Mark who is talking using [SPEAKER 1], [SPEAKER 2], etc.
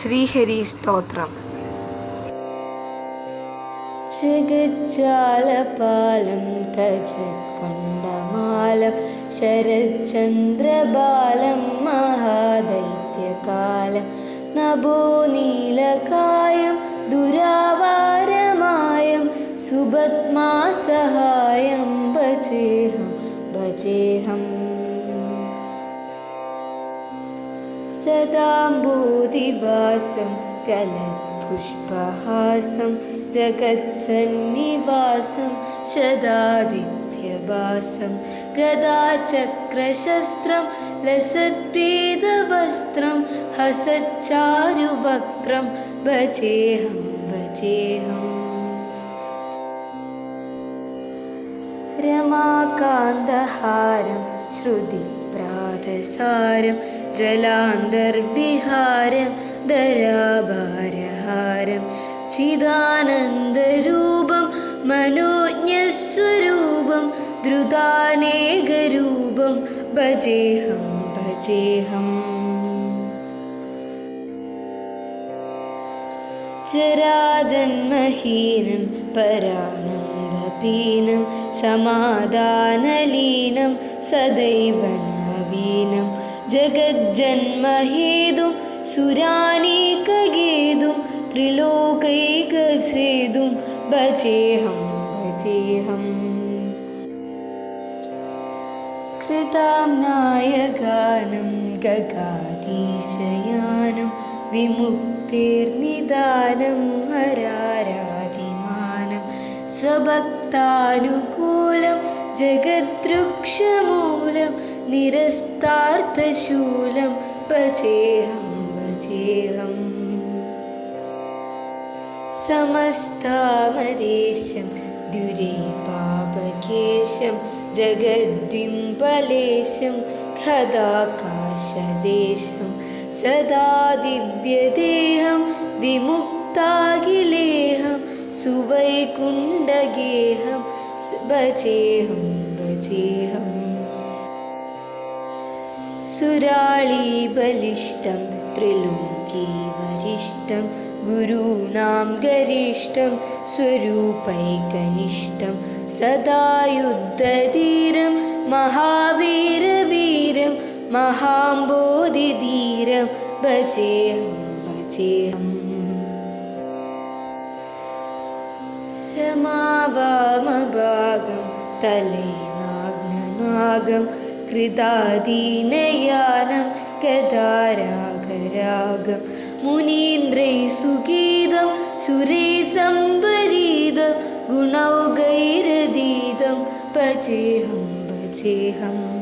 [SPEAKER 1] ശ്രീഹരി സ്തോത്രം.
[SPEAKER 2] ജഗജ്ജാലപാലം തജത്കണ്ഠമാലം ശരചന്ദ്രബാലം മഹാദൈത്യകാലം നഭോനീലകായം ദുരാവാരമായം സുഭത്മാസഹായം ഭജേഹം ഭജേഹം. സദാംബോധിവാസം കലപുഷ്പഹാസം ജഗത്സന്നിവാസം ശതാദിത്യഭാസം ഗദാചക്രശസ്ത്രം ലസത്പ്രീതവസ്ത്രം ഹസച്ചാരുവക്ത്രം ഭജേഹം ഭജേഹം. രമാകാന്തഹാരം ശ്രുതിപ്രാതസാരം ജലാന്തർവിഹാരം ധരാഭാരഹാരം ചിദാനന്ദരൂപം മനോജ്ഞസ്വരൂപം ദ്രുതാനേകരൂപം ഭജേഹം ഭജേഹം. ജരാജന്മഹീനം പരാനന്ദപീനം സമാധാനലീനം സദൈവ നവീനം ജഗജ്ജന്മഹേതും സുരാനീകഗേതും ത്രിലോകൈകസേതും ഭജേഹം ഭജേഹം. കൃതാംനായഗാനം ഗഗാധീശയാനം വിമുക്തിർനിദാനം ഹരാരാധിമാനം സ്വഭക്താനുകൂലം ജഗദ്രുക്ഷമൂലം നിരസ്താർത്ഥശൂലം. ഭജേഹം ഭജേഹം. സമസ്താമരേശം ദുരൈപാപകേശം ജഗദ്വിംബലേശം ഖദാകാശദേശം സദാ ദിവ്യദേഹം വിമുക്താഖിലേഹം സുവൈകുണ്ഡഗേഹം ഭജേഹം ഭജേഹം സുരാളീബലിഷ്ടം ത്രിലോകീവരിഷ്ടം ഗുരുണാം ഗരിഷ്ടം സ്വരൂപൈകനിഷ്ഠം സദായുദ്ധധീരം മഹാവീരവീരം മഹാംബോധിധീരം ഭജേഹം ഭജേഹം രമാവാമഭാഗം തലേനാഗ്നനാഗം कृतादीनयानं गदारागरागं मुनीन्द्रै सुगीतं सुरे सम्परीदं गुणौगैरदीदं भजेहं भजेहम्